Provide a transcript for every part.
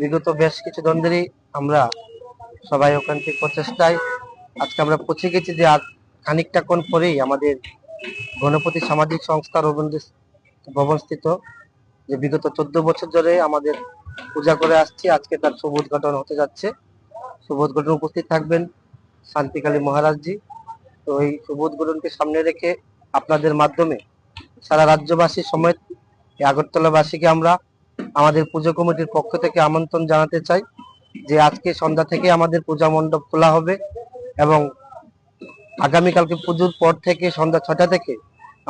বিগত বেশ কিছু ধরেই আমরা সবাই ওখান থেকে প্রচেষ্টায়। আজকে আমরা পৌঁছে গেছি যে আজ খানিকটা কোন পরেই আমাদের গণপতি সামাজিক রবীন্দ্র ভবনস্থিত, যে বিগত চোদ্দ বছর ধরে আমাদের পূজা করে আসছি। আজকে তার শুভ উদ্ঘাটন হতে যাচ্ছে। শুভ উদ্ঘাটন উপস্থিত থাকবেন শান্তিকালী মহারাজজি। তো এই শুভ উদ্ঘাটনকে সামনে রেখে আপনাদের মাধ্যমে সারা রাজ্যবাসী সমেত এই আগরতলাবাসীকে আমরা আমাদের পুজো কমিটির পক্ষ থেকে আমন্ত্রণ জানাতে চাই যে আজকে সন্ধ্যা থেকে আমাদের পূজা মণ্ডপ খোলা হবে এবং আগামীকালকে পুজোর পর থেকে সন্ধ্যা ছটা থেকে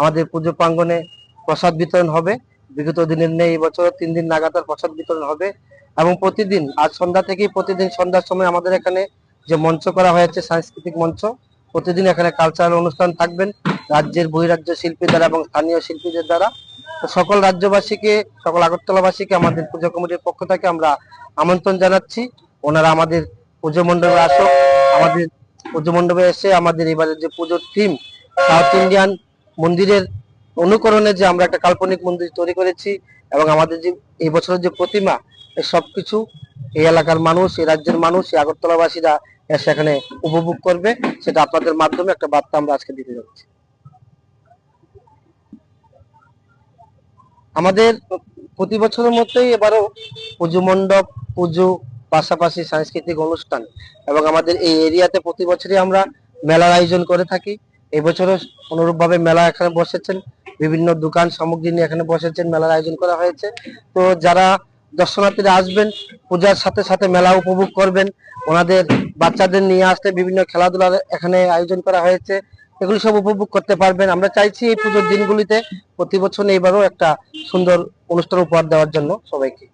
আমাদের পুজো প্রাঙ্গনে প্রসাদ বিতরণ হবে। বিগত দিনের নেই বছর তিন দিন লাগাতার প্রসাদ বিতরণ হবে এবং প্রতিদিন, আজ সন্ধ্যা থেকেই প্রতিদিন সন্ধ্যার সময় আমাদের এখানে যে মঞ্চ করা হয়েছে, সাংস্কৃতিক মঞ্চ, প্রতিদিন এখানে কালচারাল অনুষ্ঠান থাকবেন। রাজ্যের বহিরাজ্য শিল্পী দ্বারা এবং স্থানীয় শিল্পীদের দ্বারা। সকল রাজ্যবাসীকে, সকল আগরতলাবাসীকে আমাদের পুজো কমিটির পক্ষ থেকে আমরা আমন্ত্রণ জানাচ্ছি। ওনারা আমাদের পুজো মণ্ডপে আসুক, আমাদের পুজো মণ্ডপে এসে আমাদের এবারের যে পুজোর থিম সাউথ ইন্ডিয়ান মন্দিরের অনুকরণে যে আমরা একটা কাল্পনিক মন্দির তৈরি করেছি এবং আমাদের যে এই বছরের যে প্রতিমা সবকিছু এই এলাকার মানুষ, এই রাজ্যের মানুষ, এই আগরতলাবাসীরা এসে এখানে উপভোগ করবে। সেটা আপনাদের মাধ্যমে একটা বার্তা আমরা আজকে দিতে যাচ্ছি। আমাদের প্রতি বছরের মতোই এবারও পুজো মণ্ডপ, পুজো পাশাপাশি সাংস্কৃতিক অনুষ্ঠান এবং আমাদের এই এরিয়াতে প্রতি বছরই আমরা মেলার আয়োজন করে থাকি। এবছরও অনুরূপভাবে মেলা এখানে বসেছেন। বিভিন্ন দোকান সামগ্রী নিয়ে এখানে বসেছেন, মেলার আয়োজন করা হয়েছে। তো যারা দর্শনার্থীরা আসবেন, পূজার সাথে সাথে মেলা উপভোগ করবেন। ওনাদের বাচ্চাদের নিয়ে আসতে বিভিন্ন খেলাধুলার এখানে আয়োজন করা হয়েছে। এগুলি সব উপভোগ করতে পারবেন। আমরা চাইছি এই পুজোর দিনগুলিতে প্রতি বছর এবারও একটা সুন্দর অনুষ্ঠান উপহার দেওয়ার জন্য সবাইকে।